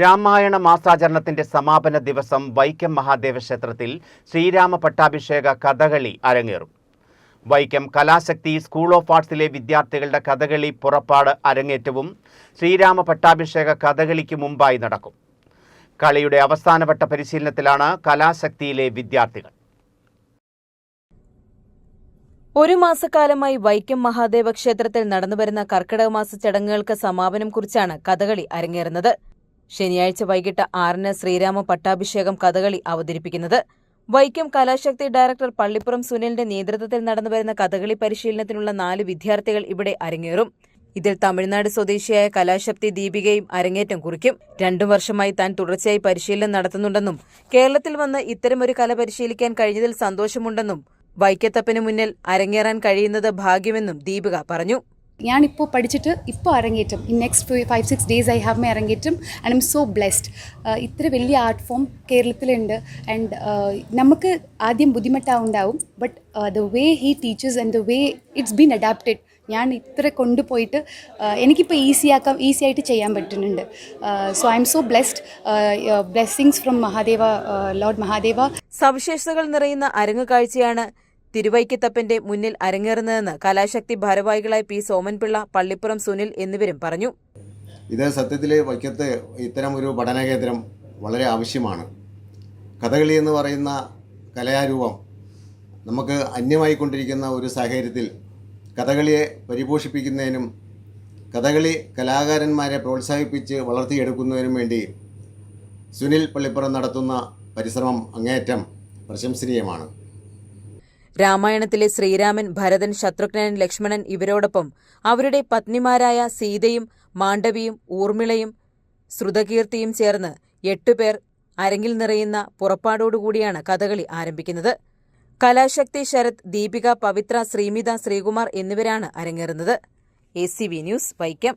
രാമായണ മാസാചരണത്തിന്റെ സമാപന ദിവസം വൈക്കം മഹാദേവ ക്ഷേത്രത്തിൽ ശ്രീരാമ പട്ടാഭിഷേക കഥകളി അരങ്ങേറും. വൈക്കം കലാശക്തി സ്കൂൾ ഓഫ് ആർട്സിലെ വിദ്യാർത്ഥികളുടെ കഥകളി പുറപ്പാട് അരങ്ങേറ്റവും ശ്രീരാമ പട്ടാഭിഷേക കഥകളിക്ക് മുമ്പായി നടക്കും. കളിയുടെ അവസാനവട്ട പരിശീലനത്തിലാണ് കലാശക്തിയിലെ വിദ്യാർത്ഥികൾ. ഒരു മാസക്കാലമായി വൈക്കം മഹാദേവ ക്ഷേത്രത്തിൽ നടന്നുവരുന്ന കർക്കിടക മാസ ചടങ്ങുകൾക്ക് സമാപനം കുറിച്ചാണ് കഥകളി അരങ്ങേറുന്നത്. ശനിയാഴ്ച വൈകിട്ട് ആറിന് ശ്രീരാമ പട്ടാഭിഷേകം കഥകളി അവതരിപ്പിക്കുന്നത്. വൈക്കം കലാശക്തി ഡയറക്ടർ പള്ളിപ്പുറം സുനിലിന്റെ നേതൃത്വത്തിൽ നടന്നുവരുന്ന കഥകളി പരിശീലനത്തിനുള്ള നാല് വിദ്യാർത്ഥികൾ ഇവിടെ അരങ്ങേറും. ഇതിൽ തമിഴ്നാട് സ്വദേശിയായ കലാശക്തി ദീപികയും അരങ്ങേറ്റം കുറിക്കും. രണ്ടു വർഷമായി താൻ തുടർച്ചയായി പരിശീലനം നടത്തുന്നുണ്ടെന്നും കേരളത്തിൽ വന്ന് ഇത്തരമൊരു കല പരിശീലിക്കാൻ കഴിഞ്ഞതിൽ സന്തോഷമുണ്ടെന്നും വൈക്കത്തപ്പന് മുന്നിൽ അരങ്ങേറാൻ കഴിയുന്നത് ഭാഗ്യമെന്നും ദീപിക പറഞ്ഞു. ഞാനിപ്പോൾ പഠിച്ചിട്ട് ഇപ്പോൾ അരങ്ങേറ്റം. In next five six days I have my arangettam and I'm so blessed ഇത്ര വലിയ ആർട്ട് ഫോം കേരളത്തിലുണ്ട് ആൻഡ് നമുക്ക് ആദ്യം ബുദ്ധിമുട്ടാവുണ്ടാവും but the way he teachers and the way it's been adapted ഞാൻ ഇത്ര കൊണ്ടുപോയിട്ട് എനിക്കിപ്പോൾ ഈസി ആക്കാം ഈസി ആയിട്ട് ചെയ്യാൻ പറ്റുന്നുണ്ട്. So I'm so blessed blessings from Mahadeva lord Mahadeva സവിശേഷതകൾ നിറയുന്ന അരങ്ങ് കാഴ്ചയാണ് തിരുവൈക്കത്തപ്പന്റെ മുന്നിൽ അരങ്ങേറുന്നതെന്ന് കലാശക്തി ഭാരവാഹികളായ പി സോമൻപിള്ള പള്ളിപ്പുറം സുനിൽ എന്നിവരും പറഞ്ഞു. ഇത് സത്യത്തിൽ വൈക്കത്ത് ഇത്തരം ഒരു പഠനകേന്ദ്രം വളരെ ആവശ്യമാണ്. കഥകളി എന്ന് പറയുന്ന കലാരൂപം നമുക്ക് അന്യമായിക്കൊണ്ടിരിക്കുന്ന ഒരു സാഹചര്യത്തിൽ കഥകളിയെ പരിപോഷിപ്പിക്കുന്നതിനും കഥകളി കലാകാരന്മാരെ പ്രോത്സാഹിപ്പിച്ച് വളർത്തിയെടുക്കുന്നതിനും വേണ്ടി സുനിൽ പള്ളിപ്പുറം നടത്തുന്ന പരിശ്രമം അങ്ങേയറ്റം പ്രശംസനീയമാണ്. രാമായണത്തിലെ ശ്രീരാമൻ ഭരതൻ ശത്രുഘ്നൻ ലക്ഷ്മണൻ ഇവരോടൊപ്പം അവരുടെ പത്നിമാരായ സീതയും മാണ്ഡവിയും ഊർമിളയും ശ്രുതകീർത്തിയും ചേർന്ന് എട്ടുപേർ അരങ്ങിൽ നിറയുന്ന പുറപ്പാടോടുകൂടിയാണ് കഥകളി ആരംഭിക്കുന്നത്. കലാശക്തി ശരത് ദീപിക പവിത്ര ശ്രീമിത ശ്രീകുമാർ എന്നിവരാണ് അരങ്ങേറുന്നത്. A news Vaikom.